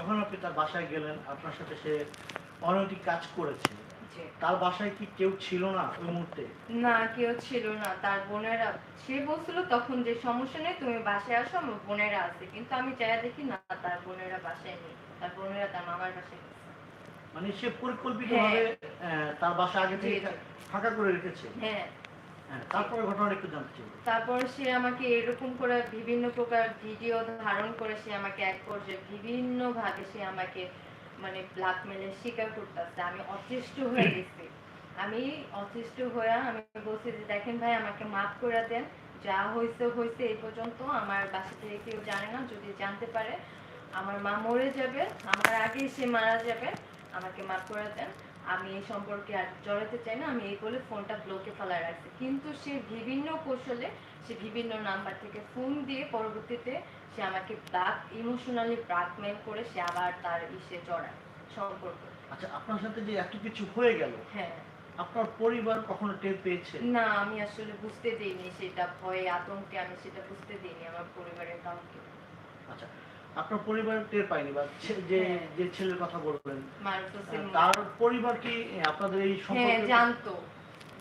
যখন আপনি তার বাসায় গেলেন আপনার সাথে সে অনৈতিক কাজ করেছে তার বাসায় কি কেউ ছিল না ওই মুহূর্তে? না কেউ ছিল না। তার বোনেরা সে বলছিল তখন যে সমস্যা নেই তুমি বাসায় আসো আমার বোনেরা আছে। কিন্তু আমি চাই দেখি না তার বোনেরা বাসায় নেই। তার বোনেরা তার মামার বাসায় মানে সে পরিকল্পিতভাবে আহ, তার বাসা আগে থেকে। ফাঁকা করে রেখেছে? হ্যাঁ হ্যাঁ। তারপরে ঘটনাটা একটু জানতে চাই। তারপর সে আমাকে এরকম করে বিভিন্ন প্রকার ভিডিও ধারণ করে সে আমাকে এক পর্যায়ে বিভিন্ন ভাবে সে আমাকে মানে ব্ল্যাকমেলের শিকার করতেছে। আমি অতিষ্ঠ হয়ে গেছি। আমি অতিষ্ঠ হয়ে আমি বলছি যে দেখেন ভাই আমাকে মাফ করে দেন। যা হয়েছে হয়েছে এই পর্যন্ত আমার বাসা থেকে কেউ জানে না। যদি জানতে পারে আমার মা মরে যাবে। আমার আগেই সে মারা যাবে। আমাকে মাফ করে দেন। আমি এই সম্পর্কে আর জড়াতে চাই না আমি এই বলে ফোনটা ব্লকে ফেলায় রাখছি। কিন্তু সে বিভিন্ন কৌশলে সে বিভিন্ন নাম্বার থেকে ফোন দিয়ে পরবর্তীতে সে আমাকে ব্লাক ইমোশনালি ব্ল্যাকমেল করে সে আবার তার ইসে জড়ায় সম্পর্ক। আচ্ছা আপনার সাথে যে এত কিছু হয়ে গেল হ্যাঁ। আপনার পরিবার কখনো টের পেয়েছে? না আমি আসলে বুঝতে দিইনি সেটা ভয়ে আতঙ্কে আমি সেটা বুঝতে দিইনি আমার পরিবারের কাউকে। আচ্ছা আপনার পরিবার টের পায়নি বা যে হ্যাঁ। যে ছেলের কথা বললেন। তার পরিবার কি আপনাদের এই হ্যাঁ সম্পর্কে জানতো।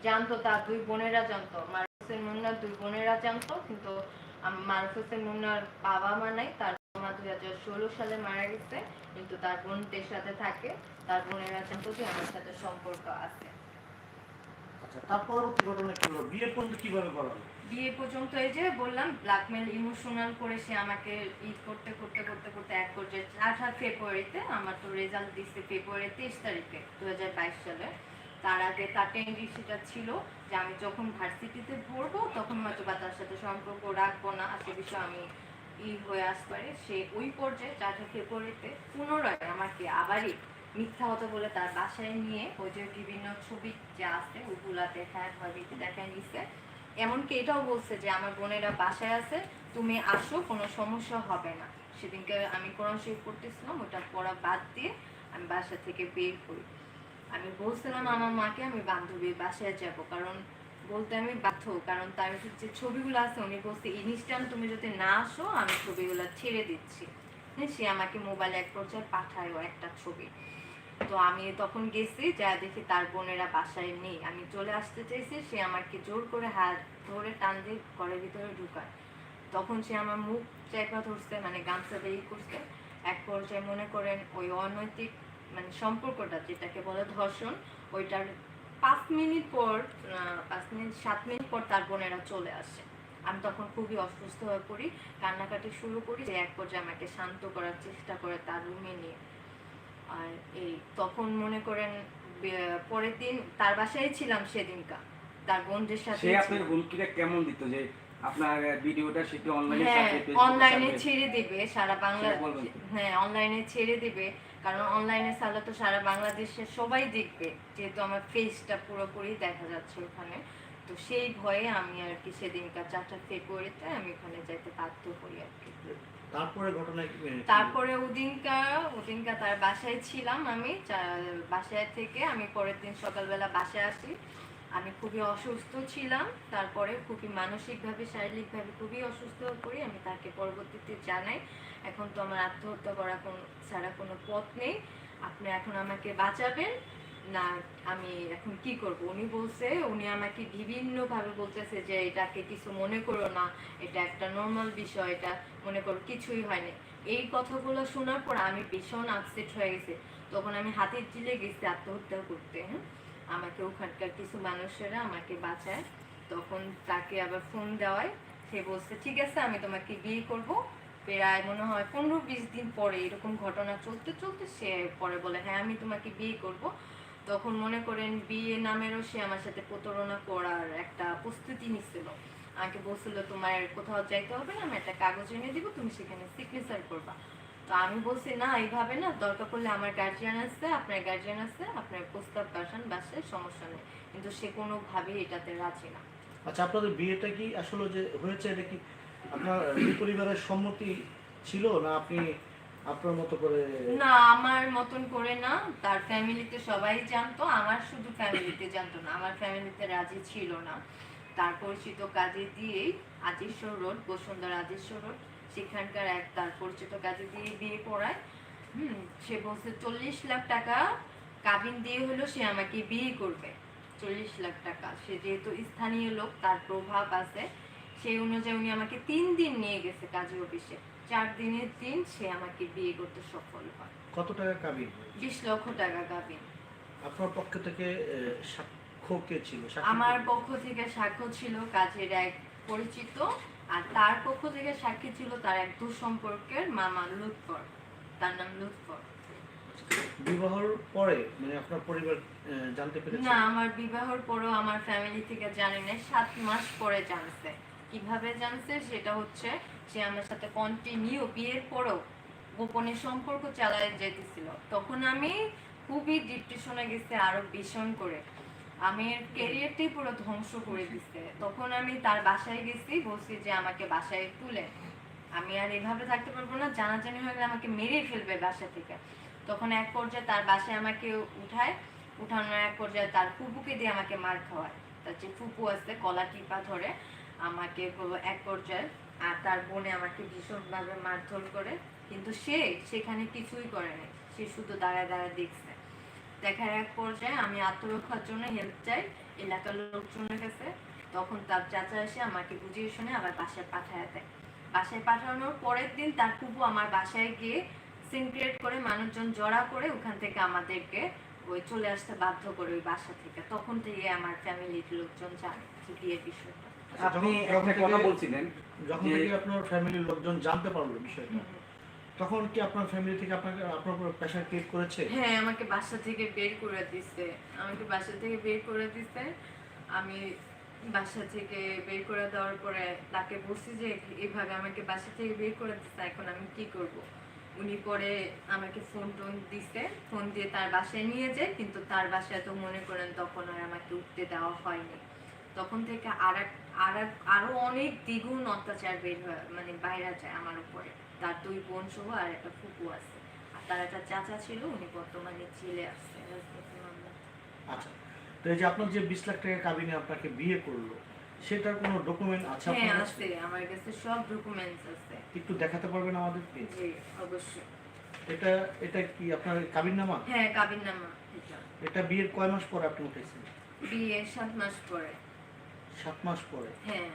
জানতো তার দুই বোনেরা জানতো। মারুফ হোসেন মুন্নার দুই বোনেরা জানতো কিন্তু মারুফ হোসেন মুন্নার বাবা মা নাই। তার মা দুই হাজার ষোলো সালে মারা গেছে কিন্তু তার বোনদের সাথে থাকে। তার বোনেরা জানতো যে আমার সাথে সম্পর্ক আছে। আচ্ছা তার পরবর্তী ঘটনা কি হলো বিয়ে পর্যন্ত কীভাবে করালো বিয়ে পর্যন্ত এই যে বললাম ব্ল্যাকমেল ইমোশনাল করে সে আমাকে করতে করতে করতে করতে এক পর্যায়ে ফেব্রুয়ারিতে আমার তো রেজাল্ট দিচ্ছে ফেব্রুয়ারি তেইশ তারিখে দু হাজার বাইশ সালে। তার আগে তার ছিল যে আমি যখন ভার্সিটিতে পড়ব তখন হয়তো বা তার সাথে সম্পর্ক রাখব না, সে বিষয়ে আমি ই হয়ে আসতে পারে। সে ওই পর্যায়ে চারটা ফেব্রুয়ারিতে পুনরায় আমাকে আবারই মিথ্যা হতো বলে তার বাসায় নিয়ে ওই যে বিভিন্ন ছবি যে আছে ওগুলা দেখায় ভাবিতে দেখায় নিছে। এমনকি এটাও বলছে যে আমার বোনেরা বাসায় আছে তুমি আসো কোনো সমস্যা হবে না। সেদিনকে আমি কোরআন শরীফ করতেছিলাম ওটা পড়া বাদ দিয়ে আমি বাসা থেকে বের করি আমি বলছিলাম আমার মাকে আমি বান্ধবীর বাসায় যাব। কারণ বলতে আমি বাধ্য কারণ তার যে ছবিগুলো আছে উনি বলছে ইনস্ট্যান্ট তুমি যদি না আসো আমি ছবিগুলো ছেড়ে দিচ্ছি। হ্যাঁ, সে আমাকে মোবাইলে এক পর্যায়ে পাঠায় একটা ছবি। তো আমি তখন গেছি, যা দেখি তার বোনেরা বাসায় নেই। আমি চলে আসতে চাইছি, সে আমাকে জোর করে হাত ধরে টান দিয়ে ঘরের ভিতরে ঢুকায়। তখন সে আমার মুখ চেপা ধরছে মানে গামছা দিয়ে করছে। এক পর্যায়ে মনে করেন ওই অনৈতিক মানে সম্পর্কটা, যেটাকে বলে ধর্ষণ, ওইটার পাঁচ মিনিট পর পাঁচ মিনিট, সাত মিনিট পর তার বোনেরা চলে আসে। আমি তখন খুবই অসুস্থ হয়ে পড়ি, কান্নাকাটি শুরু করি। যে এক পর্যায়ে আমাকে শান্ত করার চেষ্টা করে তার রুমে নিয়ে। আর এই তখন মনে করেন পরের দিন তার বাসায় ছিলাম সেদিনকা। তার বোনদের সাথে সে আপনার হুমকিটা কেমন দিত যে আপনার ভিডিওটা সেটা অনলাইনে হ্যাঁ অনলাইনে ছেড়ে দিবে সারা বাংলা। হ্যাঁ অনলাইনে ছেড়ে দিবে। কারণ অনলাইনে ছাড়লে তো সারা বাংলাদেশের সবাই দেখবে। যেহেতু আমার ফেসটা পুরোপুরি দেখা যাচ্ছে ওখানে। তো সেই ভয়ে আমি আর কি সেদিনকার চারটা ফেব্রুয়ারিতে আমি ওখানে যাইতে বাধ্য হই আর কি। তারপরে ঘটনা তারপরে ওদিনকা ওদিনকা তার বাসায় ছিলাম আমি। বাসায় থেকে আমি পরের দিন সকালবেলা বাসায় আসি। আমি খুবই অসুস্থ ছিলাম। তারপরে খুবই মানসিকভাবে, শারীরিকভাবে খুবই অসুস্থ পড়ি। আমি তাকে পরবর্তীতে জানাই, এখন তো আমার আত্মহত্যা করা কোন, ছাড়া কোনো পথ নেই। আপনি এখন আমাকে বাঁচাবেন। না, আমি এখন কি করব? উনি বলছে, উনি আমাকে বিভিন্নভাবে বলতেছে যে, এটাকে কিছু মনে করো না, এটা একটা নর্মাল বিষয়, এটা মনে করো কিছুই হয়নি এই কথাগুলো শোনার পর আমি ভীষণ আপসেট হয়ে গেছি। তখন আমি হাতের চিলে গেছি আত্মহত্যা করতে হ্যাঁ? আমাকে ওখানকার কিছু মানুষেরা আমাকে বাঁচায়। তখন তাকে আবার ফোন দেওয়ায়। সে বলছে, ঠিক আছে, আমি তোমাকে বিয়ে করব। প্রায় মনে হয় পনেরো বিশ দিন পরে এরকম ঘটনা চলতে চলতে সে পরে বলে হ্যাঁ আমি তোমাকে বিয়ে করব। তখন মনে করেন বিয়ে নামেরও সে আমার সাথে প্রতারণা করার একটা প্রস্তুতি নিচ্ছিল। আমাকে বলছিল, তোমার কোথাও যাইতে হবে না, আমি একটা কাগজ এনে দিব, তুমি সেখানে সিগনেচার করবা। তো আমি বলছি, না, এইভাবে না, দরকার পড়লে আমার গার্জিয়ান আছে, আপনার গার্জিয়ান আছে, আপনার প্রস্তাব পাঠান বাসায় সমস্যা নেই। কিন্তু সে কোনোভাবেই এটাতে রাজি না। আচ্ছা আপনাদের বিয়েটা কি আসলে যে হয়েছে, এটা কি আপনার পরিবারের সম্মতি ছিল না আপনি আপনার মতো করে? না, আমার মতন করে না। তার ফ্যামিলিতে সবাই জানতো, আমার শুধু ফ্যামিলিতে জানতো না। আমার ফ্যামিলিতে রাজি ছিল না। তার পরিচিত কাজে রোড রোড, সেখানকার এক তার পরিচিত কাজে দিয়ে বিয়ে পড়ায়। হুম, সে বলছে, চল্লিশ লাখ টাকা কাবিন দিয়ে হলো সে আমাকে বিয়ে করবে। চল্লিশ লাখ টাকা। সে যেহেতু স্থানীয় লোক, তার প্রভাব আছে। সেই অনুযায়ী উনি আমাকে তিন দিন নিয়ে গেছে কাজী অফিসে। চার দিনের দিন সে আমাকে বিয়ে করতে সফল হয়। কত টাকা কাবিন? বিশ লক্ষ টাকা কাবিন। আপনার পক্ষ থেকে সাক্ষ্য কে ছিল? আমার পক্ষ থেকে সাক্ষ্য ছিল কাজের এক পরিচিত আর তার পক্ষ থেকে সাক্ষী ছিল তার এক দুঃসম্পর্কের মামা লুৎফর তার নাম লুৎফর। বিবাহর পরে মানে আপনার পরিবার জানতে পেরেছে? না আমার বিবাহর পরেও আমার ফ্যামিলি থেকে জানি না সাত মাস পরে জানছে। কীভাবে জানছে সেটা হচ্ছে সে আমার সাথে কন্টিনিউ বিয়ের পরেও গোপনে সম্পর্ক চালায় যেতেছিল। তখন আমি খুবই ডিপ্রেশনে গেছি আরও ভীষণ করে। আমি ক্যারিয়ারটাই পুরো ধ্বংস করে দিচ্ছে তখন আমি তার বাসায় গেছি, বলছি যে আমাকে বাসায় তুলে। আমি আর এভাবে থাকতে পারব না, জানাজানি হয়ে গেলে আমাকে মেরেই ফেলবে বাসা থেকে। তখন এক পর্যায়ে তার বাসায় আমাকে উঠায়। উঠানোর এক পর্যায়ে তার ফুপুকে দিয়ে আমাকে মার খাওয়ায়। তার যে ফুপু আছে কলা টিপা ধরে। আমাকে পুরো এক পর্যায়ে, আর তার বোনে আমাকে ভীষণভাবে মারধর করে, কিন্তু সে সেখানে কিছুই করেনি সে শুধু দাঁড়ায় দাঁড়ায় দেখছে। দেখার এক পর্যায়ে আমি আত্মরক্ষার জন্য হেল্প চাই এলাকার লোকজনের কাছে। তখন তার চাচা এসে আমাকে বুঝিয়ে শুনে আবার বাসায় পাঠায় দেয়। বাসায় পাঠানোর পরের দিন তার ফুপু আমার বাসায় গিয়ে সিন ক্রিয়েট করে, মানুষজন জড়া করে ওখান থেকে আমাদেরকে ওই চলে আসতে বাধ্য করে ওই বাসা থেকে। তখন থেকে আমার ফ্যামিলির লোকজন জানে বিয়ের বিষয়টা। আপনি কথা বলছিলেন যখন থেকে আপনার ফ্যামিলির লোকজন জানতে পারল বিষয়টা তখন কি আপনার ফ্যামিলি থেকে আপনাকে আপনার উপর প্রেশার ক্রিয়েট করেছে? হ্যাঁ আমাকে বাসা থেকে বের করে দিছে। আমাকে বাসা থেকে বের করে দিছে। আমি বাসা থেকে বের করে দেওয়ার পরে তাকে বলছি যে এভাবে আমাকে বাসা থেকে বের করে দিছে এখন আমি কি করব? উনি পরে আমাকে ফোন টোন দিছে। ফোন দিয়ে তার বাসায় নিয়ে যায় কিন্তু তার বাসায় তো মনে করেন তখন আর আমাকে উঠতে দেওয়া হয়নি। তখন থেকে আর এক আর এক আরও অনেক দ্বিগুণ অত্যাচার বের হয় মানে বাইরে যায় আমার উপরে। তার দুই বোন সহ আর একটা ফুপু আছে। আর তার একটা চাচা ছিল উনি বর্তমানে জেলে আসছে আচ্ছা তো এই যে আপনার যে বিশ লাখ টাকা কাবিনে আপনাকে বিয়ে করল সেটার কোনো ডকুমেন্ট আছে হ্যাঁ আছে। আমার কাছে সব ডকুমেন্টস আছে। একটু দেখাতে পারবেন আমাদেরকে জি অবশ্যই। এটা এটা কি আপনার কাবিন নামা? হ্যাঁ কাবিন নামা। এটা বিয়ের কয় মাস পরে আপনি উঠেছেন? বিয়ে সাত মাস পরে। সাত মাস পরে? হ্যাঁ।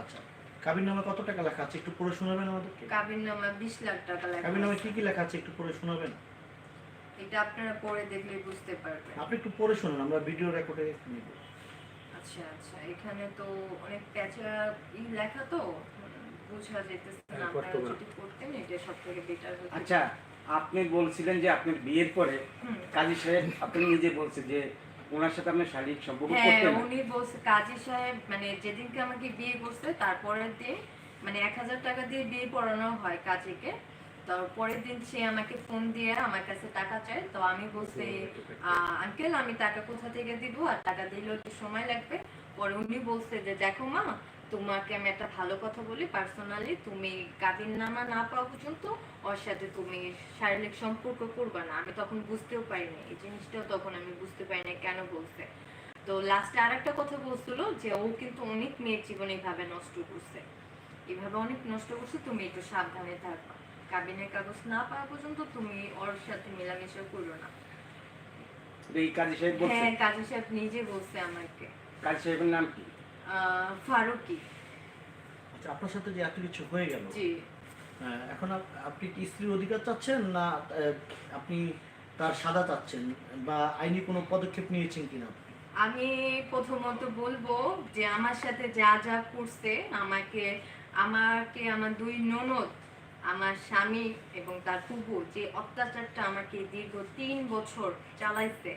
আচ্ছা। কাবিন নামে কত টাকা লেখা আছে? একটু পড়ে শোনাবেন আমাদেরকে? কাবিন নামা বিশ লাখ টাকা লাগে কাবিন নামে কি কি লেখা আছে একটু পড়ে শোনাবেন? এটা আপনারা পরে দেখলে বুঝতে পারবেন। আপনি একটু পড়ে শুনুন আমরা ভিডিও রেকর্ডে নিব। আচ্ছা আচ্ছা। এখানে তো অনেক প্যাচা ই লেখা তো বোঝা যেতেছে না। হ্যাঁ, আপনারা যদি পড়তেন এটা সব থেকে বেটার হতো। আচ্ছা আপনি বলছিলেন যে আপনার বিয়ের পরে। কাজী সাহেব আপনি নিজে বলছেন যে ওনার সাথে আপনার শারীরিক সম্পর্ক হ্যাঁ উনি বলছে কাজী সাহেব মানে যেদিনকে আমাকে বিয়ে করছে তারপরের দিন মানে এক হাজার টাকা দিয়ে বিয়ে পড়ানো হয় কাজীকে। পরের দিন সে আমাকে ফোন দিয়ে আমার কাছে টাকা চায়। তো আমি বলছি আঙ্কেল আমি টাকা কোথা থেকে দিব? আর টাকা দিলে একটু সময় লাগবে। পরে উনি বলছে যে দেখো মা তোমাকে আমি একটা ভালো কথা বলি পার্সোনালি তুমি কাবিন নামা না পাওয়া পর্যন্ত ওর সাথে তুমি শারীরিক সম্পর্ক করবে না। আমি তখন বুঝতেও পারিনি। এই জিনিসটাও তখন আমি বুঝতে পারিনি কেন বলছে। তো লাস্টে আরেকটা কথা বলছিল যে ও কিন্তু অনেক মেয়ের জীবন এইভাবে নষ্ট করছে। এভাবে অনেক নষ্ট করছে তুমি একটু সাবধানে থাকবা। কাবিনের কাগজ না পাওয়া পর্যন্ত তুমি ওর সাথে মেলামেশা করো না। এই কাজী সাহেব বলছেন হ্যাঁ কাজী সাহেব নিজে বলছে আমাকে। কাজী সাহেবের নাম কি? ফারুকি। আচ্ছা আপনার সাথে যে এত কিছু হয়ে গেল জি। এখন আপনি কি স্ত্রীর অধিকার চাচ্ছেন না আপনি তার সাদা চাচ্ছেন বা আইনি কোনো পদক্ষেপ নিয়েছেন কিনা আমি প্রথমত বলব যে আমার সাথে যা যা করছে আমাকে আমাকে আমার দুই ননদ আমার স্বামী এবং তার ফুবু যে অত্যাচারটা আমাকে দীর্ঘ তিন বছর চালাইছে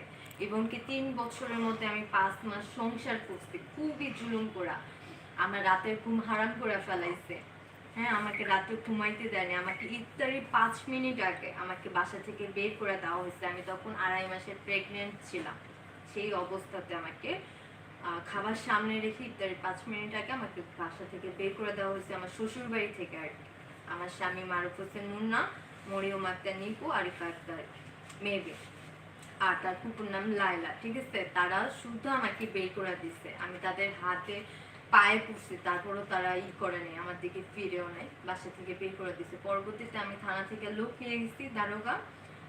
এবং কি তিন বছরের মধ্যে আমি পাঁচ মাস সংসার করছি, খুবই জুলুম করা। আমার রাতের ঘুম হারাম করে ফেলাইছে। হ্যাঁ আমাকে রাতে ঘুমাইতে দেয়নি। আমাকে ইফতারি পাঁচ মিনিট আগে আমাকে বাসা থেকে বের করে দেওয়া হয়েছে। আমি তখন আড়াই মাসের প্রেগনেন্ট ছিলাম। সেই অবস্থাতে আমাকে খাবার সামনে রেখে ইফতারি পাঁচ মিনিট আগে আমাকে বাসা থেকে বের করে দেওয়া হয়েছে, আমার শ্বশুর বাড়ি থেকে আর কি। আমার স্বামী মারুফ হোসেন মুন্না, মরিয়ম আক্তার নিপু, আরিফা আক্তার মেবে আর তার কুকুর নাম লাইলা ঠিক আছে? তারা শুধু আমাকে বের করে দিচ্ছে আমি তাদের হাতে পায়ে পড়ছি তারপরও তারা ই করে নেই, আমার দিকে ফিরেও নেই, বাসা থেকে বের করে দিছে। পরবর্তীতে আমি থানা থেকে লোক নিয়ে গেছি দারোগা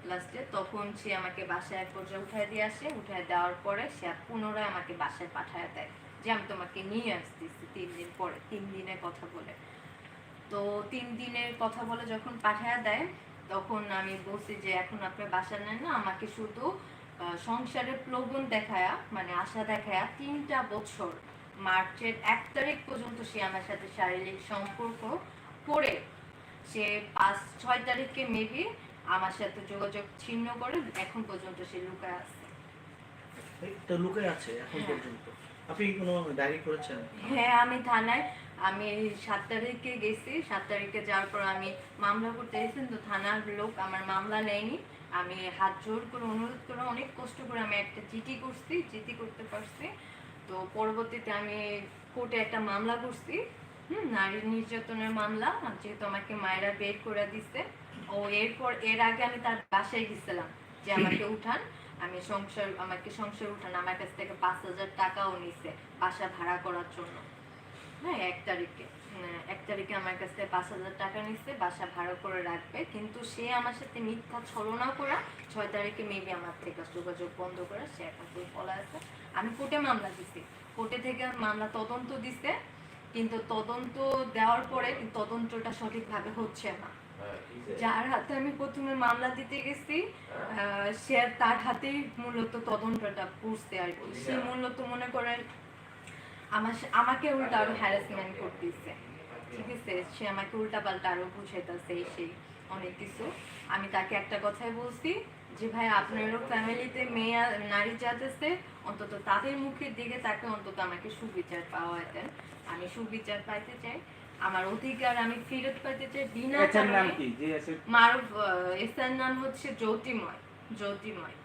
লাস্টে। তখন সে আমাকে বাসায় এক পর্যায়ে উঠায় দিয়ে আসে। উঠায় দেওয়ার পরে সে পুনরায় আমাকে বাসায় পাঠায় দেয়। যে আমি তোমাকে নিয়ে আসতেছি তিন দিন পরে, তিন দিনের কথা বলে। তো তিন দিনের কথা বলে যখন পাঠায় দেয় তখন আমি বলছি যে এখন আপনি বাসা নেন না আমাকে শুধু সংসারের প্রবণ দেখায়া মানে আশা দেখায়া তিনটা বছর মার্চের এক তারিখ পর্যন্ত সে আমার সাথে শারীরিক সম্পর্ক করে সে পাঁচ ছয় তারিখে মেবি আমার সাথে যোগাযোগ ছিন্ন করে এখন পর্যন্ত সে লুকায় আছে। তো লুকে আছে এখন হ্যাঁ। পর্যন্ত। আপনি কোনো ডায়েরি করেছেন? হ্যাঁ আমি থানায় আমি সাত তারিখে গেছি, সাত তারিখে যাওয়ার পর আমি মামলা করতে এসেছেন তো থানার লোক আমার মামলা নেয়নি। আমি হাত জোর করে অনুরোধ করে অনেক কষ্ট করে আমি একটা চিঠি করছি, চিঠি করতে পারছি। তো পরবর্তীতে আমি কোর্টে একটা মামলা করছি, হুম, নারী নির্যাতনের মামলা, যেহেতু আমাকে মায়েরা বের করে দিচ্ছে ও এরপর, এর আগে আমি তার বাসায় গেছিলাম যে আমাকে উঠান। আমি সংসার, আমাকে সংসার উঠান, আমার কাছ থেকে পাঁচ হাজার টাকাও নিছে বাসা ভাড়া করার জন্য। হ্যাঁ এক তারিখে। উম, এক তারিখে আমার কাছ থেকে পাঁচ হাজার টাকা নিচ্ছে বাসা ভাড়া করে রাখবে। কিন্তু সে আমার সাথে মিথ্যা ছলনা করা ছয় তারিখে মেবি আমার থেকে যোগাযোগ বন্ধ করে সে এখন তুই আছে। আমি কোর্টে মামলা দিছি। কোর্টে থেকে মামলা তদন্ত দিছে কিন্তু তদন্ত দেওয়ার পরে তদন্তটা সঠিকভাবে হচ্ছে না। যার হাতে আমি প্রথমে মামলা দিতে গেছি আহ, সে তার হাতেই মূলত তদন্তটা করছে আর কি। সে মূলত মনে করেন আমার আমাকে উল্টা আরও হ্যারাসমেন্ট করতেছে। ঠিক আছে? সে আমাকে উল্টা পাল্টা আরও বুঝাইতেছে সেই অনেক কিছু। আমি তাকে একটা কথাই বলছি যে ভাই আপনারও ফ্যামিলিতে মেয়ে নারী জাতেছে অন্তত তাদের মুখের দিকে তাকে অন্তত আমাকে সুবিচার পাওয়া দেন আমি সুবিচার পাইতে চাই। আমার অধিকার আমি ফেরত পাইতে চাই বিনা মারুফ এসার নাম হচ্ছে জ্যোতিময়। জ্যোতিময়।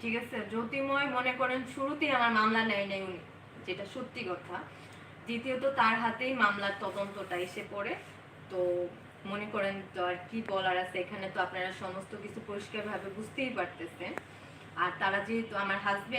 ঠিক আছে? জ্যোতিময় মনে করেন শুরুতেই আমার মামলা নেয় নাই উনি। যেটা সত্যি কথা। দ্বিতীয়ত তার হাতেই মামলার তদন্তটা এসে পড়ে। তো মনে করেন আর কি বলার আছে, এখানে তো আপনারা সমস্ত কিছু পরিষ্কারভাবে বুঝতেই পারতেছেন। আর তারা যেহেতু আমার হাজবেন্ড